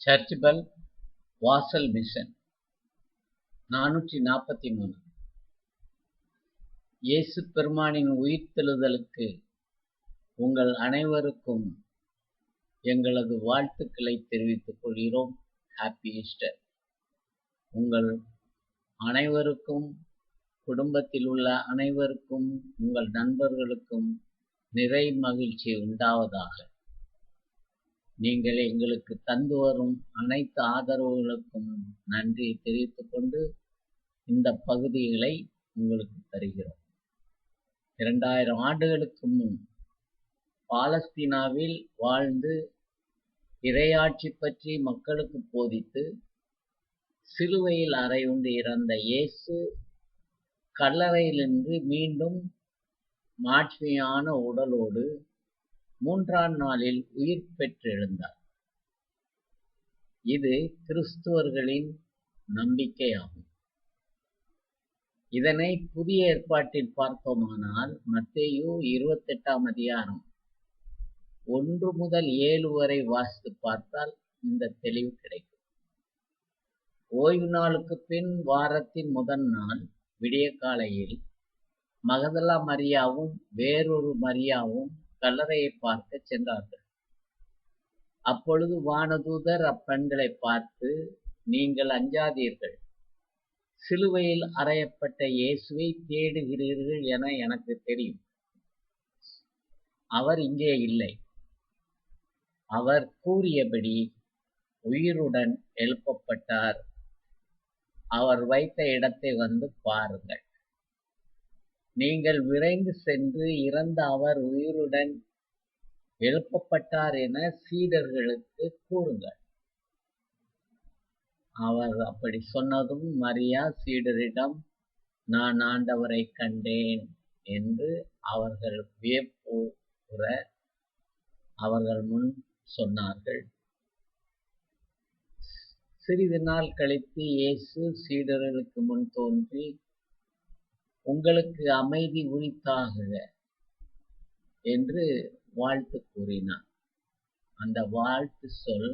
Search bell வாசல் mission நானூற்றி நாற்பத்தி மூணு இயேசு பெருமானின் உயிர்த்தெழுதலுக்கு உங்கள் அனைவருக்கும் எங்களது வாழ்த்துக்களை தெரிவித்துக் கொள்கிறோம். ஹாப்பி ஈஸ்டர் உங்கள் அனைவருக்கும் குடும்பத்தில் உள்ள அனைவருக்கும் உங்கள் நண்பர்களுக்கும் நிறை மகிழ்ச்சி உண்டாவதாக. நீங்கள் எங்களுக்கு தந்து வரும் அனைத்து ஆதரவுகளுக்கும் நன்றி தெரிவித்துக் கொண்டு இந்த பகுதிகளை உங்களுக்கு தருகிறோம். இரண்டாயிரம் ஆண்டுகளுக்கு முன் பாலஸ்தீனாவில் வாழ்ந்து இறையாட்சி பற்றி மக்களுக்கு போதித்து சிலுவையில் அறையுண்டு இறந்த இயேசு கல்லறையிலிருந்து மீண்டும் மாட்சியான உடலோடு மூன்றாம் நாளில் உயிர் பெற்றெழுந்தார். இது கிறிஸ்துவர்களின் நம்பிக்கையாகும். இதனை புதிய ஏற்பாட்டில் பார்த்தோமானால் மத்தேயு இருபத்தெட்டாம் அதிகாரம் ஒன்று முதல் ஏழு வரை வாசித்து பார்த்தால் இந்த தெளிவு கிடைக்கும். ஓய்வு நாளுக்கு பின் வாரத்தின் முதல் நாள் விடிய காலையில் மகதலா மரியாவும் வேறொரு மரியாவும் கல்லறையை பார்க்க சென்றார்கள். அப்பொழுது வானதூதர் அப்பெண்களை பார்த்து நீங்கள் அஞ்சாதீர்கள். சிலுவையில் அறையப்பட்ட இயேசுவை தேடுகிறீர்கள் என எனக்கு தெரியும். அவர் இங்கே இல்லை. அவர் கூறியபடி உயிருடன் எழுப்பப்பட்டார். அவர் வைத்த இடத்தை வந்து பாருங்கள். நீங்கள் விரைந்து சென்று இறந்த அவர் உயிருடன் எழுப்பப்பட்டார் என சீடர்களுக்கு கூறுங்கள். அவர் அப்படி சொன்னதும் மரியா சீடரிடம் நான் ஆண்டவரை கண்டேன் என்று அவர்கள் வியப்புற அவர்கள் முன் சொன்னார்கள். சிறிது நாள் கழித்து இயேசு சீடர்களுக்கு முன் தோன்றி உங்களுக்கு அமைதி உரித்தாகுக என்று வாழ்த்து கூறினார். அந்த வாழ்த்து சொல்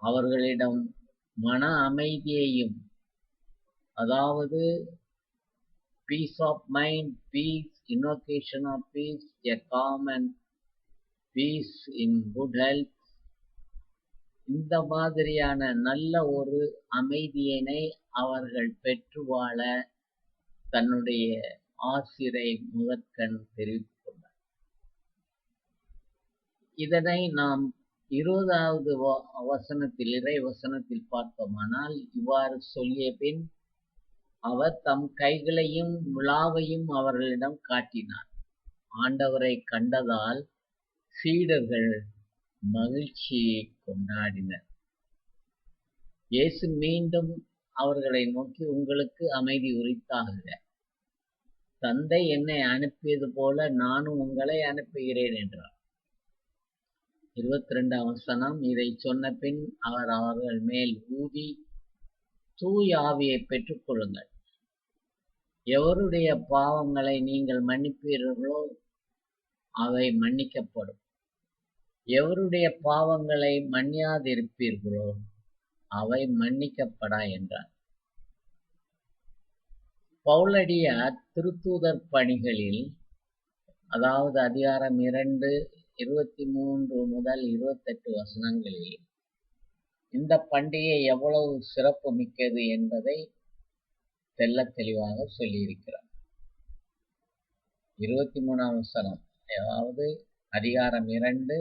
அவர்களிடம் மன அமைதியையும் அதாவது peace of mind peace invocation of peace a common peace in good health இந்த மாதிரியான நல்ல ஒரு அமைதியினை அவர்கள் பெற்று வாழ தன்னுடைய ஆசிரை முதற்கண் தெரிவித்துக் கொண்டார். இதனை நாம் இருபதாவது வசனத்தில் இறை வசனத்தில் பார்த்தோமானால் இவ்வாறு சொல்லிய பின் அவர் தம் கைகளையும் முழாவையும் அவர்களிடம் காட்டினார். ஆண்டவரை கண்டதால் சீடர்கள் மகிழ்ச்சியை கொண்டாடினர். இயேசு மீண்டும் அவர்களை நோக்கி உங்களுக்கு அமைதி உரித்தாக தந்தை என்னை அனுப்பியது போல நானும் உங்களை அனுப்புகிறேன் என்றார். இருபத்தி ரெண்டாம் வசனம் இதை சொன்ன பின் அவர் அவர்கள் மேல் ஊதி தூய் ஆவியை பெற்றுக்கொள்ளுங்கள். எவருடைய பாவங்களை நீங்கள் மன்னிப்பீர்களோ அவை மன்னிக்கப்படும். எவருடைய பாவங்களை மன்னியாதிருப்பீர்களோ அவை மன்னிக்கப்படா என்றார். பவுலடியார் திருத்தூதர் பணிகளில் அதாவது அதிகாரம் இரண்டு இருபத்தி மூன்று முதல் இருபத்தெட்டு வசனங்களில் இந்த பண்டிகை எவ்வளவு சிறப்பு மிக்கது என்பதை தெல்ல தெளிவாக சொல்லியிருக்கிறார். இருபத்தி மூணாம் வசனம் அதாவது அதிகாரம் இரண்டு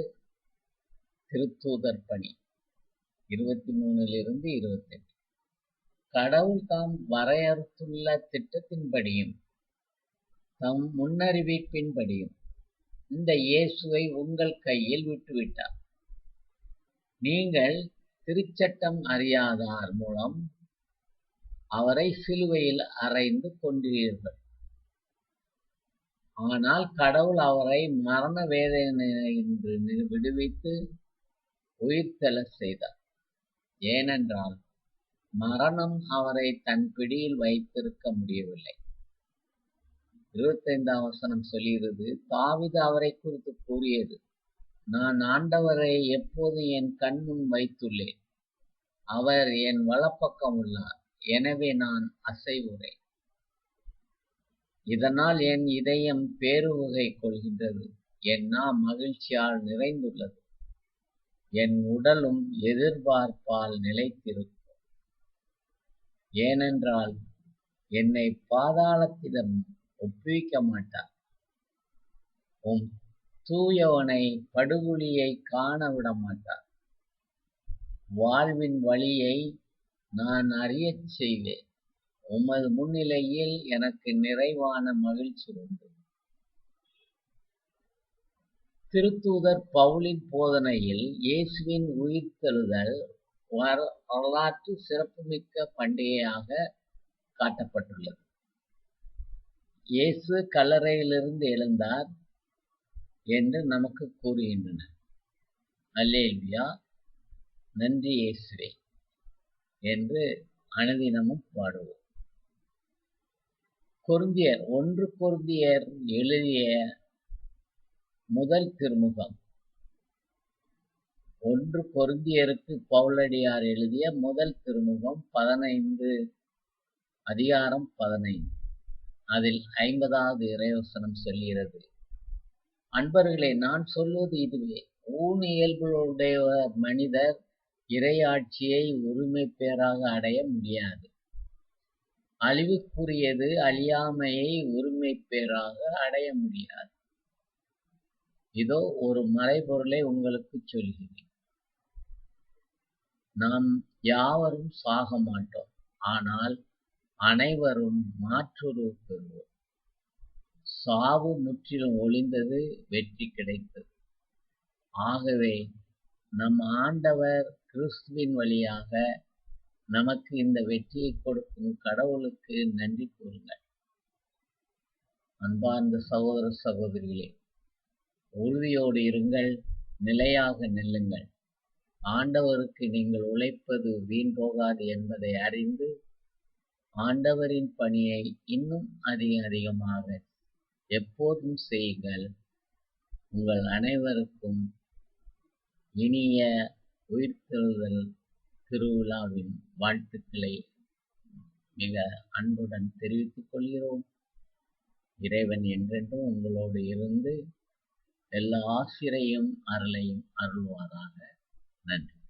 திருத்தூதர் பணி இருபத்தி மூணுலிருந்து இருபத்தெட்டு. கடவுள் தாம் வரையறுத்துள்ள திட்டத்தின்படியும் தம் முன்னறிவிப்பின்படியும் இந்த இயேசுவை உங்கள் கையில் விட்டுவிட்டார். நீங்கள் திருச்சட்டம் அறியாதார் மூலம் அவரை சிலுவையில் அறைந்து கொண்டீர்கள் ஆனால் கடவுள் அவரை மரண வேதனை என்று விடுவித்து உயிர்த்தெழ செய்தார். ஏனென்றால் மரணம் அவரை தன் பிடியில் வைத்திருக்க முடியவில்லை. இருபத்தைந்தாம் வசனம் சொல்கிறது தாவித அவரை குறித்து கூறியது நான் ஆண்டவரை எப்போது என் கண்முன் வைத்துள்ளேன்? அவர் என் வலப்பக்கம் உள்ளார் எனவே நான் அசைவுரை இதனால் என் இதயம் பேருவகை கொள்கின்றது என் நா மகிழ்ச்சியால் நிறைந்துள்ளது. என் உடலும் எதிர்பார்ப்பால் நிலைத்திருக்கும். ஏனென்றால் என்னை பாதாளத்திடம் ஒப்புவிக்க மாட்டார். உம் தூயவனை படுகுழியை காண விட மாட்டார். வாழ்வின் வழியை நான் அறியச் செய்வேன். உமது முன்னிலையில் எனக்கு நிறைவான மகிழ்ச்சி உண்டு. திருத்தூதர் பவுலின் போதனையில் இயேசுவின் உயிர்த்தெழுதல் வரலாற்று சிறப்புமிக்க பண்டிகையாக காட்டப்பட்டுள்ளது. இயேசு கல்லறையிலிருந்து எழுந்தார் என்று நமக்கு கூறுகின்றன. அல்லேலியா நன்றி இயேசுவே என்று அனுதினமும் பாடுவோம். கொருந்தியர் ஒன்று குருந்தியர் எழுதிய முதல் திருமுகம் ஒன்று கொருந்தியருக்கு பவுலடியார் எழுதிய முதல் திருமுகம் பதினைந்து அதிகாரம் பதினைந்து. அதில் ஐம்பதாவது இறைவசனம் சொல்கிறது அன்பர்களே நான் சொல்வது இதுவே. ஊன் இயல்புடைய மனிதர் இறையாட்சியை உரிமை பேராக அடைய முடியாது. அழிவுக்குரியது அழியாமையை உரிமை பேராக அடைய முடியாது. இதோ ஒரு மறைபொருளை உங்களுக்கு சொல்கிறேன். நாம் யாவரும் சாக மாட்டோம் ஆனால் அனைவரும் மாற்றுருவு பெறுவோம். சாவு முற்றிலும் ஒளிந்தது வெற்றி கிடைத்தது. ஆகவே நம் ஆண்டவர் கிறிஸ்துவின் வழியாக நமக்கு இந்த வெற்றியை கொடுக்கும் கடவுளுக்கு நன்றி கூறுங்கள். அன்பார்ந்த சகோதர சகோதரிகளே உறுதியோடு இருங்கள் நிலையாக நெல்லுங்கள். ஆண்டவருக்கு நீங்கள் உழைப்பது வீண் போகாது என்பதை அறிந்து ஆண்டவரின் பணியை இன்னும் அதிக அதிகமாக எப்போதும் செய்யுங்கள். உங்கள் அனைவருக்கும் இனிய உயிர்த்தெழுதல் திருவிழாவின் வாழ்த்துக்களை மிக அன்புடன் தெரிவித்துக் கொள்கிறோம். இறைவன் என்றென்றும் உங்களோடு இருந்து எல்லா ஆசிரையும் அருளையும் அருள்வாராக. நன்றி